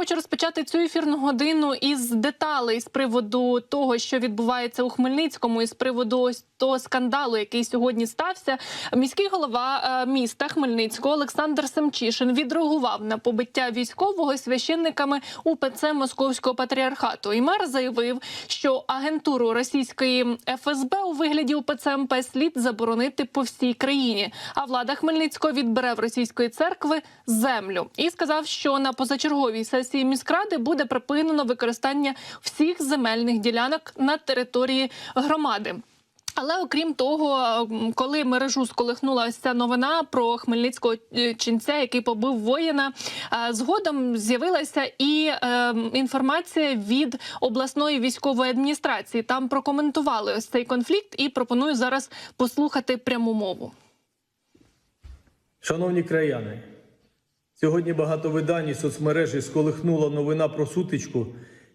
хочу розпочати цю ефірну годину із деталей з приводу того, що відбувається у Хмельницькому, і з приводу ось того скандалу, який сьогодні стався. Міський голова е, міста Хмельницького Олександр Семчишин відреагував на побиття військового священниками УПЦ Московського патріархату. І мер заявив, що агентуру російської ФСБ у вигляді УПЦ МП слід заборонити по всій країні. А влада Хмельницького відбере в російської церкви землю і сказав, що на позачерговій сесії міськради буде припинено використання всіх земельних ділянок на території громади. Але окрім того, коли мережу сколихнула ось ця новина про хмельницького е, ченця, який побив воїна, е, згодом з'явилася і е, інформація від обласної військової адміністрації. Там прокоментували ось цей конфлікт і пропоную зараз послухати пряму мову. Шановні краяни, сьогодні багато видань і соцмережі сколихнула новина про сутичку,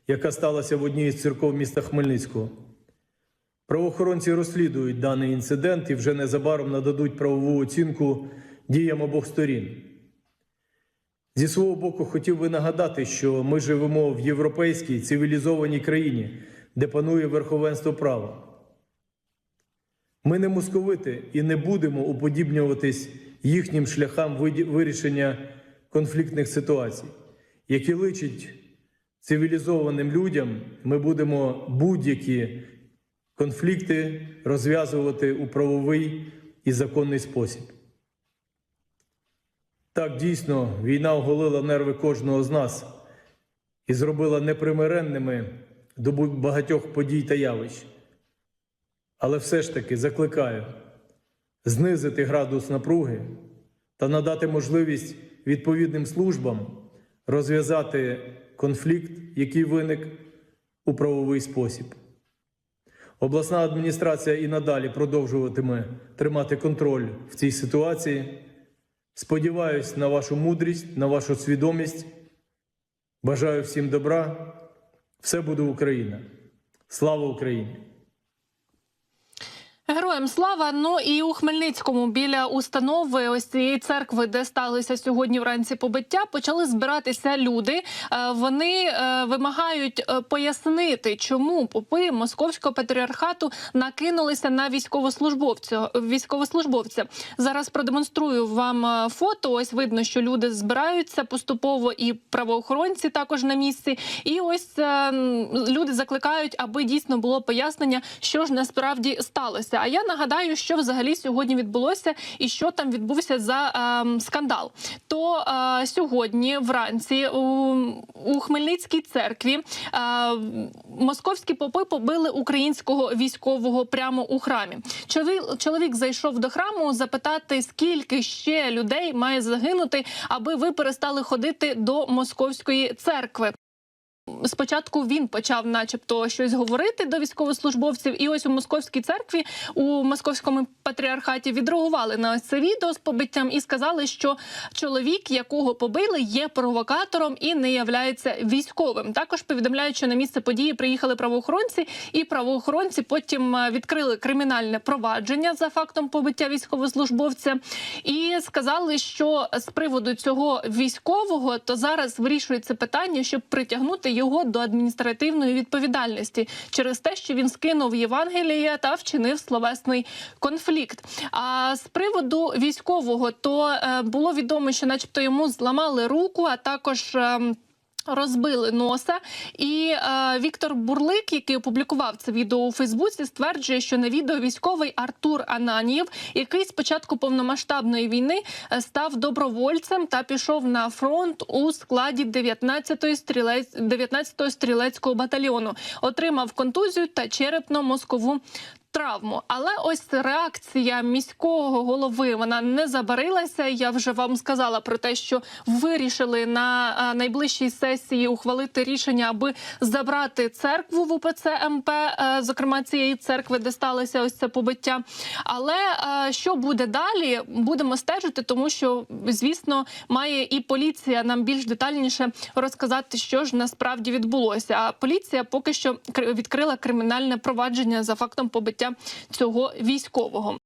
яка сталася в одній із церков міста Хмельницького. Правоохоронці розслідують даний інцидент і вже незабаром нададуть правову оцінку діям обох сторін. Зі свого боку, хотів би нагадати, що ми живемо в європейській цивілізованій країні, де панує верховенство права. Ми не московити і не будемо уподібнюватись їхнім шляхам вирішення конфліктних ситуацій. Які личить цивілізованим людям, ми будемо будь-які конфлікти розв'язувати у правовий і законний спосіб. Так, дійсно, війна оголила нерви кожного з нас і зробила непримиренними до багатьох подій та явищ. Але все ж таки закликаю знизити градус напруги та надати можливість відповідним службам розв'язати конфлікт, який виник у правовий спосіб. Обласна адміністрація і надалі продовжуватиме тримати контроль в цій ситуації. Сподіваюсь на вашу мудрість, на вашу свідомість. Бажаю всім добра. Все буде Україна. Слава Україні! Героям слава. Ну і у Хмельницькому біля установи ось цієї церкви, де сталося сьогодні вранці побиття, почали збиратися люди. Е, Вони е, вимагають е, пояснити, чому попи московського патріархату накинулися на військовослужбовця. Військовослужбовця зараз продемонструю вам фото. Ось видно, що люди збираються поступово, і правоохоронці також на місці. І ось е, люди закликають, аби дійсно було пояснення, що ж насправді сталося. А я нагадаю, що взагалі сьогодні відбулося і що там відбувся за ем, скандал. То е, сьогодні вранці у, у Хмельницькій церкві е, московські попи побили українського військового прямо у храмі. Чоловік, чоловік зайшов до храму запитати, скільки ще людей має загинути, аби ви перестали ходити до московської церкви. Спочатку він почав, начебто, щось говорити до військовослужбовців, і ось у московській церкві у московському патріархаті відреагували на це відео з побиттям і сказали, що чоловік, якого побили, є провокатором і не являється військовим. Також повідомляють, що на місце події приїхали правоохоронці, і правоохоронці потім е, відкрили кримінальне провадження за фактом побиття військовослужбовця, і сказали, що з приводу цього військового то зараз вирішується питання, щоб притягнути його до адміністративної відповідальності через те, що він скинув Євангеліє та вчинив словесний конфлікт. А з приводу військового, то е, було відомо, що, начебто, йому зламали руку, а також. Розбили носа, і е, Віктор Бурлик, який опублікував це відео у Фейсбуці, стверджує, що на відео військовий Артур Ананієв, який з початку повномасштабної війни е, став добровольцем та пішов на фронт у складі 19-ї стрілець 19-го стрілецького батальйону, отримав контузію та черепно-мозкову. Травму, але ось реакція міського голови вона не забарилася. Я вже вам сказала про те, що вирішили на найближчій сесії ухвалити рішення, аби забрати церкву в УПЦ МП, е, зокрема цієї церкви, де сталося ось це побиття. Але е, що буде далі, будемо стежити, тому що звісно має і поліція нам більш детальніше розказати, що ж насправді відбулося. А поліція поки що кри- відкрила кримінальне провадження за фактом побиття цього військового.